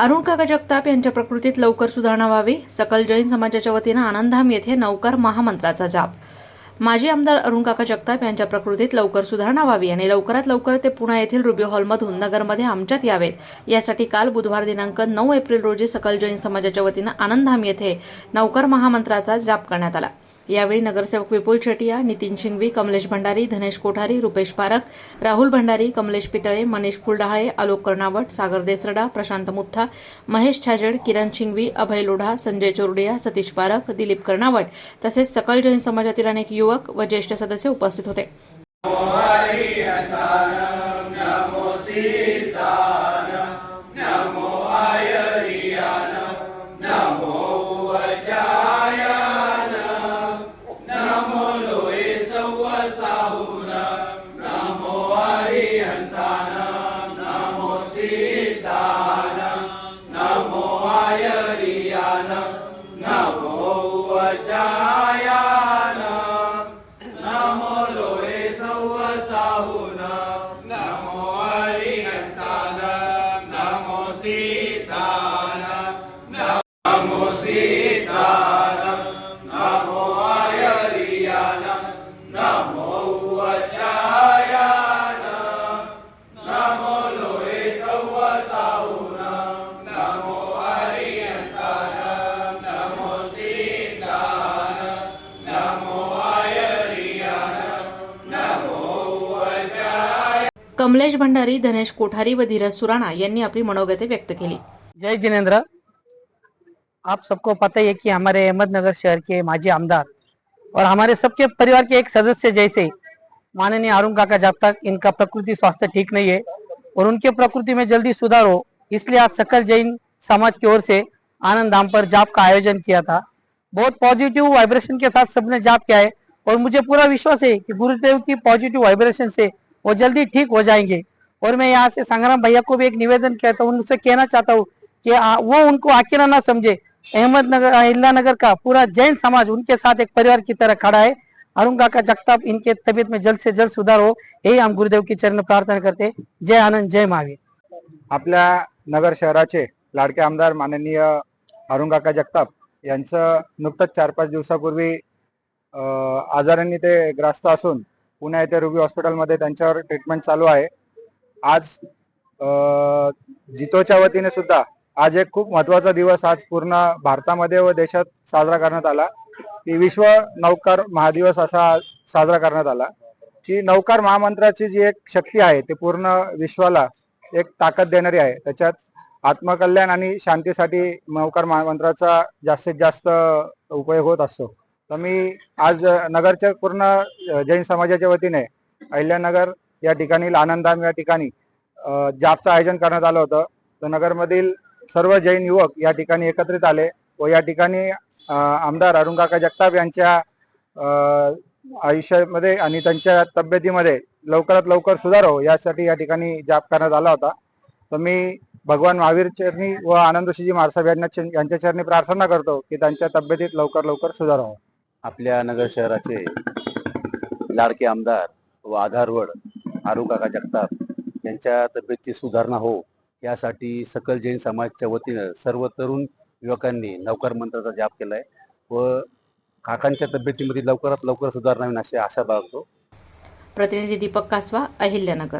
अरुण काका जगताप यांच्या प्रकृतीत लवकर सुधारणा व्हावी. सकल जैन समाजाच्या वतीनं आनंदधाम येथे नौकार महामंत्राचा जाप. माजी आमदार अरुण काका जगताप यांच्या प्रकृतीत लवकर सुधारणा व्हावी आणि लवकरात लवकर ते पुणे येथील रुबी हॉलमधून नगरमध्ये आमच्यात यावेत. यासाठी काल बुधवार दिनांक नऊ एप्रिल रोजी सकल जैन समाजाच्या वतीनं आनंदधाम येथे नौकर महामंत्राचा जाप करण्यात आला. यावेळी नगरसेवक विपुल शेटिया नितीन शिंगवी कमलेश भंडारी धनेश कोठारी रुपेश पारख राहुल भंडारी कमलेश पितळे मनीष फुलडहाळे आलोक कर्णावट सागर देसरडा प्रशांत मुत्था महेश छाजेड किरण शिंगवी अभय लोढा संजय चोरडिया सतीश पारख दिलीप कर्णावट तसेच सकल जैन समाजातील अनेक युवक व ज्येष्ठ सदस्य उपस्थित होते. कमलेश भंडारी धनेश कोठारी व धीरज सुराणा यांनी आपली मनोगते व्यक्त केली. जय जिनेन्द्र आप सबको पता ही है कि हमारे अहमदनगर शहर के माजी आमदार और हमारे सबके परिवार के एक सदस्य जैसे माननीय अरुण काका, जब तक इनका प्रकृति स्वास्थ्य ठीक नहीं है और उनके प्रकृति में जल्दी सुधार हो, इसलिए आज सकल जैन समाज की ओर से आनंद धाम पर जाप का आयोजन किया था। बहुत पॉजिटिव वाइब्रेशन के साथ सबने जाप किया है और मुझे पूरा विश्वास है कि गुरुदेव की पॉजिटिव वाइब्रेशन से वो जल्दी ठीक हो जाएँगे। और मैं यहाँ से संग्राम भैया को भी एक निवेदन कहता हूँ, उनसे कहना चाहता हूँ कि वो उनको अकेला ना समझे। अहमदनगर अहिल्या नगर का पूरा जैन समाज उनके साथ एक परिवार की तरह खड़ा है। अरुण काका जगताप इनके तबीयत में जल्द से जल्द सुधार हो यही हम गुरुदेव की चरण प्रार्थना करते जय आनंद जय महावीर। आपल्या नगर शहराचे लाडके आमदार माननीय अरुण काका जगताप यांचं नुकतंच चार पाच दिवसापूर्वी आजारांनी ते ग्रस्त असून पुणे येथे रुबी हॉस्पिटलमध्ये त्यांच्यावर ट्रीटमेंट चालू आहे. आज जितोच्या वतीने सुद्धा आज एक खूप महत्त्वाचा दिवस आज पूर्ण भारतामध्ये व देशात साजरा करण्यात आला. की विश्व नौकार महादिवस असा साजरा करण्यात आला. की नौकार महामंत्राची जी एक शक्ती आहे ते पूर्ण विश्वाला एक ताकद देणारी आहे. त्याच्यात आत्मकल्याण आणि शांतीसाठी नौकार महामंत्राचा जास्तीत जास्त उपयोग होत असतो. तर मी आज नगरच्या पूर्ण जैन समाजाच्या वतीने अहिल्यानगर या ठिकाणी आनंदधाम या ठिकाणी जाबचं आयोजन करण्यात आलं होतं. तर नगरमधील सर्व जैन युवक या ठिकाणी एकत्रित आले व या ठिकाणी आमदार अरुणकाका जगताप यांच्या आयुष्यामध्ये आणि त्यांच्या तब्येतीमध्ये लवकरात लवकर सुधार हो यासाठी या ठिकाणी जाप करण्यात आला होता. तर मी भगवान महावीर चरणी व आनंदोशीजी महाराज यांना यांच्या चरणी प्रार्थना करतो की त्यांच्या तब्येतीत लवकर लवकर सुधार हो. आपल्या नगर शहराचे लाडके आमदार व आधारवड आरुकाका जगताप यांच्या तब्येतीत सुधारणा हो. यासाठी सकल जैन समाजच्या वतीनं सर्व तरुण युवकांनी नौकर मंत्राचा जाप केलाय व काकांच्या तब्येतीमध्ये लवकरात लवकर सुधारणा होईल अशी आशा बाळगतो. प्रतिनिधी दीपक कासवा अहिल्यानगर.